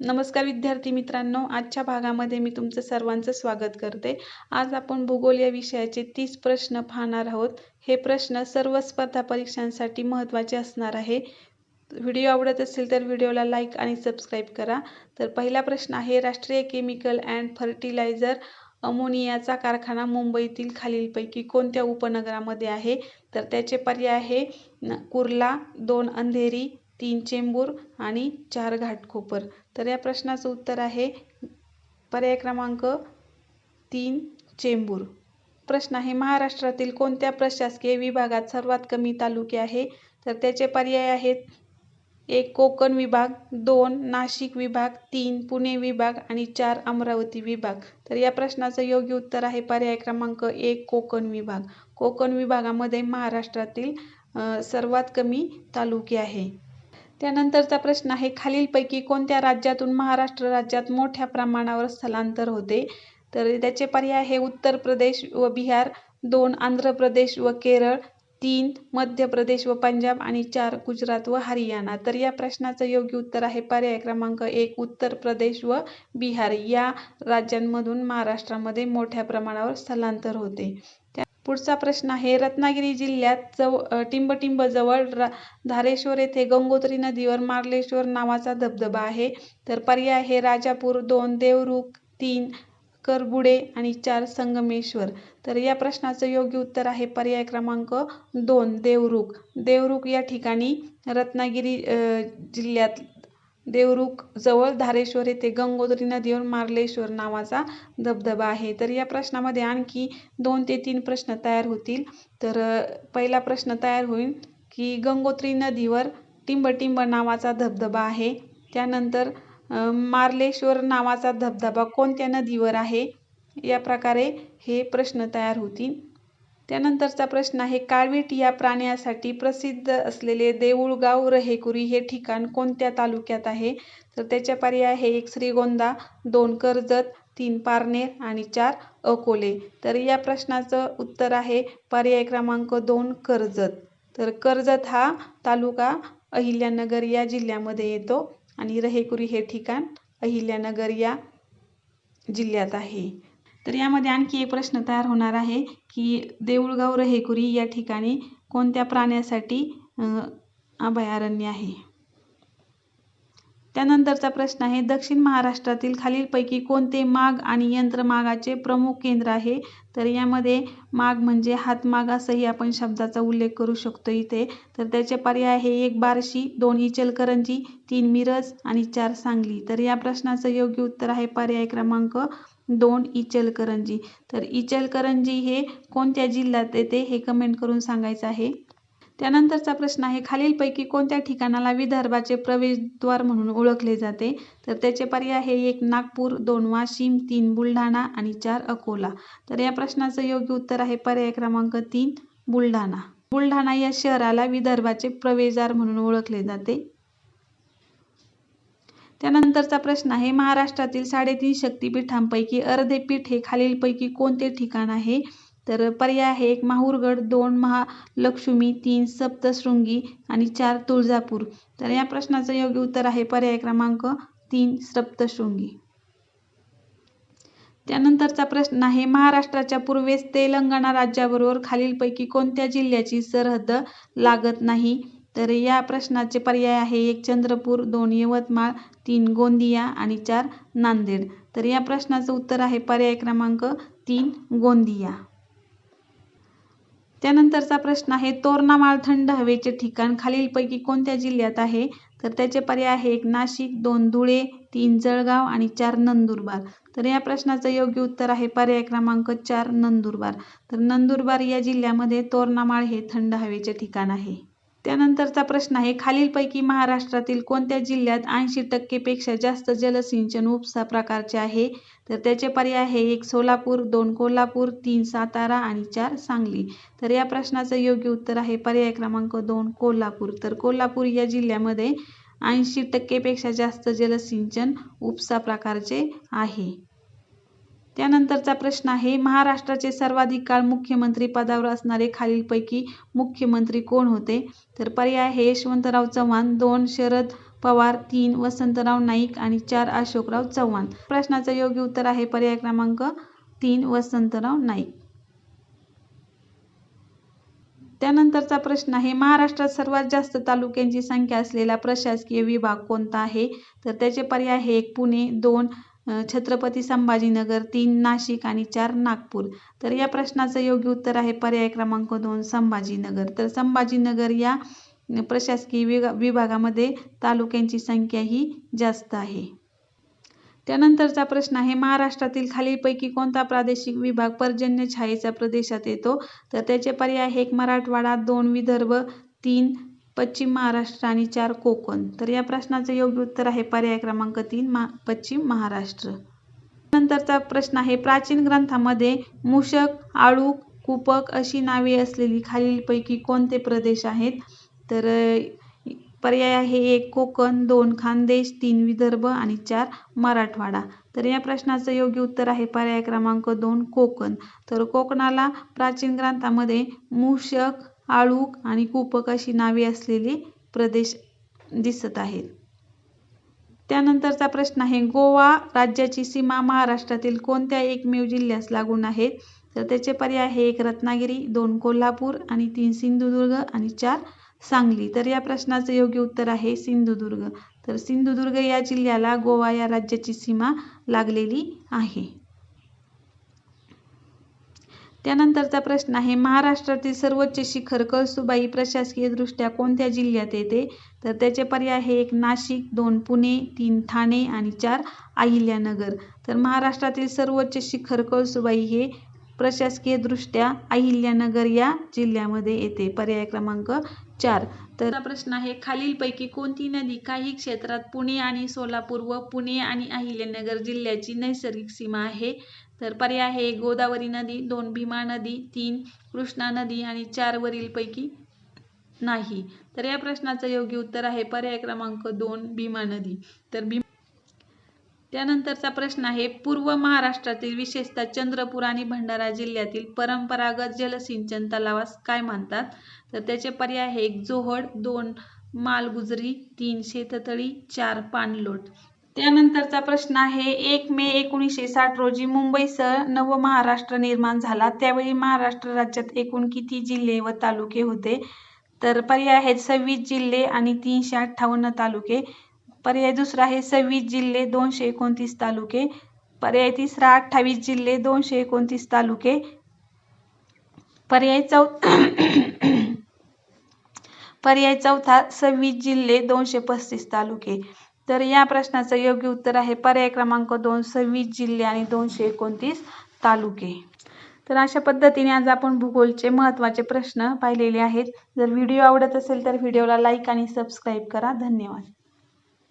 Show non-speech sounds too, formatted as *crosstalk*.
नमस्कार विद्यार्थी मित्रांनो आजच्या भागामध्ये मी तुमचं सर्वांचं स्वागत करते. आज आपण भूगोल या विषयाचे तीस प्रश्न पाहणार आहोत. हे प्रश्न सर्व स्पर्धा परीक्षांसाठी महत्त्वाचे असणार आहे. व्हिडिओ आवडत असेल तर व्हिडिओला लाईक आणि सबस्क्राईब करा. तर पहिला प्रश्न आहे राष्ट्रीय केमिकल अँड फर्टिलायझर अमोनियाचा कारखाना मुंबईतील खालीलपैकी कोणत्या उपनगरामध्ये आहे? तर त्याचे पर्याय आहे न कुर्ला दोन अंधेरी तीन चेंबूर आणि चार घाटकोपर. तर या प्रश्नाचं उत्तर आहे पर्याय क्रमांक तीन चेंबूर. प्रश्न आहे महाराष्ट्रातील कोणत्या प्रशासकीय विभागात सर्वात कमी तालुके आहे? तर त्याचे पर्याय आहेत एक कोकण विभाग दोन नाशिक विभाग तीन पुणे विभाग आणि चार अमरावती विभाग. तर या प्रश्नाचं योग्य उत्तर आहे पर्याय क्रमांक एक कोकण विभाग. कोकण विभागामध्ये महाराष्ट्रातील सर्वात कमी तालुके आहे. त्यानंतरचा प्रश्न आहे खालीलपैकी कोणत्या राज्यातून महाराष्ट्र राज्यात मोठ्या प्रमाणावर स्थलांतर होते? तर त्याचे पर्याय आहे उत्तर प्रदेश व बिहार दोन आंध्र प्रदेश व केरळ तीन मध्य प्रदेश व पंजाब आणि चार गुजरात व हरियाणा. तर या प्रश्नाचं योग्य उत्तर आहे पर्याय क्रमांक एक उत्तर प्रदेश व बिहार. या राज्यांमधून महाराष्ट्रामध्ये मोठ्या प्रमाणावर स्थलांतर होते. पुढचा प्रश्न आहे रत्नागिरी जिल्ह्यात जव टिंबटिंबजवळ रा धारेश्वर येथे गंगोत्री नदीवर मार्लेश्वर नावाचा धबधबा आहे. तर पर्याय आहे राजापूर दोन देवरुख तीन करबुडे आणि चार संगमेश्वर. तर या प्रश्नाचं योग्य उत्तर आहे पर्याय क्रमांक दोन देवरुख. देवरुख या ठिकाणी रत्नागिरी जिल्ह्यात देवरुख जवळ धारेश्वर येथे गंगोत्री नदीवर मार्लेश्वर नावाचा धबधबा आहे. तर या प्रश्नामध्ये आणखी दोन ते तीन प्रश्न तयार होतील. तर पहिला प्रश्न तयार होईल की गंगोत्री नदीवर टिंबटिंब नावाचा धबधबा आहे. त्यानंतर मार्लेश्वर नावाचा धबधबा कोणत्या नदीवर आहे? या प्रकारे हे प्रश्न तयार होतील. त्यानंतरचा प्रश्न आहे काळवीट या प्राण्यासाठी प्रसिद्ध असलेले देऊळगाव रहेकुरी हे ठिकाण कोणत्या तालुक्यात आहे? तर त्याच्या पर्याय आहे एक श्रीगोंदा दोन कर्जत तीन पारनेर आणि चार अकोले. तर या प्रश्नाचं उत्तर आहे पर्याय क्रमांक दोन कर्जत. तर कर्जत हा तालुका अहिल्यानगर या जिल्ह्यामध्ये येतो आणि रहेकुरी हे ठिकाण अहिल्यानगर या जिल्ह्यात आहे. तर यामध्ये आणखी एक प्रश्न तयार होणार आहे की देऊळगाव रहेकुरी या ठिकाणी कोणत्या प्राण्यासाठी अभयारण्य आहे? त्यानंतरचा प्रश्न आहे दक्षिण महाराष्ट्रातील खालीलपैकी कोणते माग आणि यंत्रमागाचे प्रमुख केंद्र आहे? तर यामध्ये माग म्हणजे हातमाग असंही आपण शब्दाचा उल्लेख करू शकतो इथे. तर त्याचे पर्याय हे एक बार्शी दोन इचलकरंजी तीन मिरज आणि चार सांगली. तर या प्रश्नाचं योग्य उत्तर आहे पर्याय क्रमांक दोन इचलकरंजी. तर इचलकरंजी हे कोणत्या जिल्ह्यात येते हे कमेंट करून सांगायचं आहे. त्यानंतरचा प्रश्न आहे खालीलपैकी कोणत्या ठिकाणाला विदर्भाचे प्रवेशद्वार म्हणून ओळखले जाते? तर त्याचे पर्याय हे एक नागपूर दोन वाशिम तीन बुलढाणा आणि चार अकोला. तर या प्रश्नाचं योग्य उत्तर आहे पर्याय क्रमांक तीन बुलढाणा. बुलढाणा या शहराला विदर्भाचे प्रवेशद्वार म्हणून ओळखले जाते. त्यानंतरचा प्रश्न आहे महाराष्ट्रातील साडेतीन शक्तिपीठांपैकी अर्धे पीठ हे खालीलपैकी कोणते ठिकाण आहे? तर पर्याय आहे एक माहूरगड दोन महालक्ष्मी तीन सप्तशृंगी आणि चार तुळजापूर. तर या प्रश्नाचं योग्य उत्तर आहे पर्याय क्रमांक तीन सप्तशृंगी. त्यानंतरचा प्रश्न आहे महाराष्ट्राच्या पूर्वेस तेलंगणा राज्याबरोबर खालीलपैकी कोणत्या जिल्ह्याची सरहद लागत नाही? तर या प्रश्नाचे पर्याय आहे एक चंद्रपूर दोन यवतमाळ तीन गोंदिया आणि चार नांदेड. तर या प्रश्नाचं उत्तर आहे पर्याय क्रमांक तीन गोंदिया. त्यानंतरचा प्रश्न आहे तोरणामाळ थंड हवेचे ठिकाण खालीलपैकी कोणत्या जिल्ह्यात आहे? तर त्याचे पर्याय आहे एक नाशिक दोन धुळे तीन जळगाव आणि चार नंदुरबार. तर या प्रश्नाचं योग्य उत्तर आहे पर्याय क्रमांक चार नंदुरबार. तर नंदुरबार या जिल्ह्यामध्ये तोरणामाळ हे थंड हवेचे ठिकाण आहे. त्यानंतरचा प्रश्न आहे खालीलपैकी महाराष्ट्रातील कोणत्या जिल्ह्यात ऐंशी टक्केपेक्षा जास्त जलसिंचन उपसा प्रकारचे आहे? तर त्याचे पर्याय आहे एक सोलापूर दोन कोल्हापूर तीन सातारा आणि चार सांगली. तर या प्रश्नाचं योग्य उत्तर आहे पर्याय क्रमांक दोन कोल्हापूर. तर कोल्हापूर या जिल्ह्यामध्ये ऐंशी टक्केपेक्षा जास्त जलसिंचन उपसा प्रकारचे आहे. त्यानंतरचा प्रश्न आहे महाराष्ट्राचे सर्वाधिक काळ मुख्यमंत्री पदावर असणारे खालीलपैकी मुख्यमंत्री कोण होते? तर पर्याय हे यशवंतराव चव्हाण दोन शरद पवार तीन वसंतराव नाईक आणि चार अशोकराव चव्हाण. प्रश्नाचं योग्य उत्तर आहे पर्याय क्रमांक तीन वसंतराव नाईक. त्यानंतरचा प्रश्न आहे महाराष्ट्रात सर्वात जास्त तालुक्यांची संख्या असलेला प्रशासकीय विभाग कोणता आहे? तर त्याचे पर्याय आहे एक पुणे दोन छत्रपती संभाजीनगर तीन नाशिक आणि चार नागपूर. तर या प्रश्नाचं योग्य उत्तर आहे पर्याय क्रमांक दोन संभाजीनगर. तर संभाजीनगर या प्रशासकीय विगा विभागामध्ये तालुक्यांची संख्या ही जास्त आहे. त्यानंतरचा प्रश्न आहे महाराष्ट्रातील खालीलपैकी कोणता प्रादेशिक विभाग पर्जन्य छायेच्या प्रदेशात येतो? तर त्याचे पर्याय एक मराठवाडा दोन विदर्भ तीन पश्चिम महाराष्ट्र आणि चार कोकण. तर या प्रश्नाचं योग्य उत्तर आहे पर्याय क्रमांक तीन मा पश्चिम महाराष्ट्र. नंतरचा प्रश्न आहे प्राचीन ग्रंथामध्ये मूषक आळूक कुपक अशी नावे असलेली खालीलपैकी कोणते प्रदेश आहेत? तर पर्याय आहे एक कोकण दोन खानदेश तीन विदर्भ आणि चार मराठवाडा. तर या प्रश्नाचं योग्य उत्तर आहे पर्याय क्रमांक दोन कोकण. तर कोकणाला प्राचीन ग्रंथामध्ये मूषक आळूक आणि कूपक अशी नावे असलेले प्रदेश दिसत आहेत. त्यानंतरचा प्रश्न आहे गोवा राज्याची सीमा महाराष्ट्रातील कोणत्या एकमेव जिल्ह्यास लागून आहेत तर त्याचे पर्याय आहे एक रत्नागिरी दोन कोल्हापूर आणि तीन सिंधुदुर्ग आणि चार सांगली. तर या प्रश्नाचं योग्य उत्तर आहे सिंधुदुर्ग. तर सिंधुदुर्ग या जिल्ह्याला गोवा या राज्याची सीमा लागलेली आहे. त्यानंतरचा प्रश्न आहे महाराष्ट्रातील सर्वोच्च शिखर कळसुबाई प्रशासकीयदृष्ट्या कोणत्या जिल्ह्यात येते? तर त्याचे पर्याय हे एक नाशिक दोन पुणे तीन ठाणे आणि चार अहिल्यानगर. तर महाराष्ट्रातील सर्वोच्च शिखर कळसुबाई हे प्रशासकीयदृष्ट्या अहिल्यानगर या जिल्ह्यामध्ये येते. पर्याय क्रमांक चार. तर प्रश्न आहे खालीलपैकी कोणती नदी काही क्षेत्रात पुणे आणि सोलापूर व पुणे आणि अहिल्यानगर जिल्ह्याची नैसर्गिक सीमा आहे? तर पर्याय आहे गोदावरी नदी दोन भीमा नदी तीन कृष्णा नदी आणि चार वरीलपैकी नाही. तर या प्रश्नाचं योग्य उत्तर आहे पर्याय क्रमांक दोन भीमा नदी. तर भीमा त्यानंतरचा प्रश्न आहे पूर्व महाराष्ट्रातील विशेषतः चंद्रपूर आणि भंडारा जिल्ह्यातील परंपरागत जलसिंचन तलावास काय म्हणतात तर त्याचे पर्याय आहे एक जोहड दोन मालगुजरी तीन शेततळी चार पाणलोट. त्यानंतरचा प्रश्न आहे एक मे एकोणीसशे साठ रोजी मुंबईसह नव महाराष्ट्र निर्माण झाला. त्यावेळी महाराष्ट्र राज्यात एकूण किती जिल्हे व तालुके होते? तर पर्याय आहेत सव्वीस जिल्हे आणि तीनशे अठ्ठावन्न तालुके. पर्याय दुसरा आहे सव्वीस जिल्हे दोनशे एकोणतीस तालुके. पर्याय तिसरा अठ्ठावीस जिल्हे दोनशे एकोणतीस तालुके. पर्याय चौ *coughs* पर्याय चौथा सव्वीस जिल्हे दोनशे पस्तीस तालुके. तर या प्रश्नाचं योग्य उत्तर आहे पर्याय क्रमांक दोन सव्वीस जिल्हे आणि दोनशे एकोणतीस तालुके. तर अशा पद्धतीने आज आपण भूगोलचे महत्त्वाचे प्रश्न पाहिलेले आहेत. जर व्हिडिओ आवडत असेल तर व्हिडिओला लाईक आणि सबस्क्राईब करा. धन्यवाद.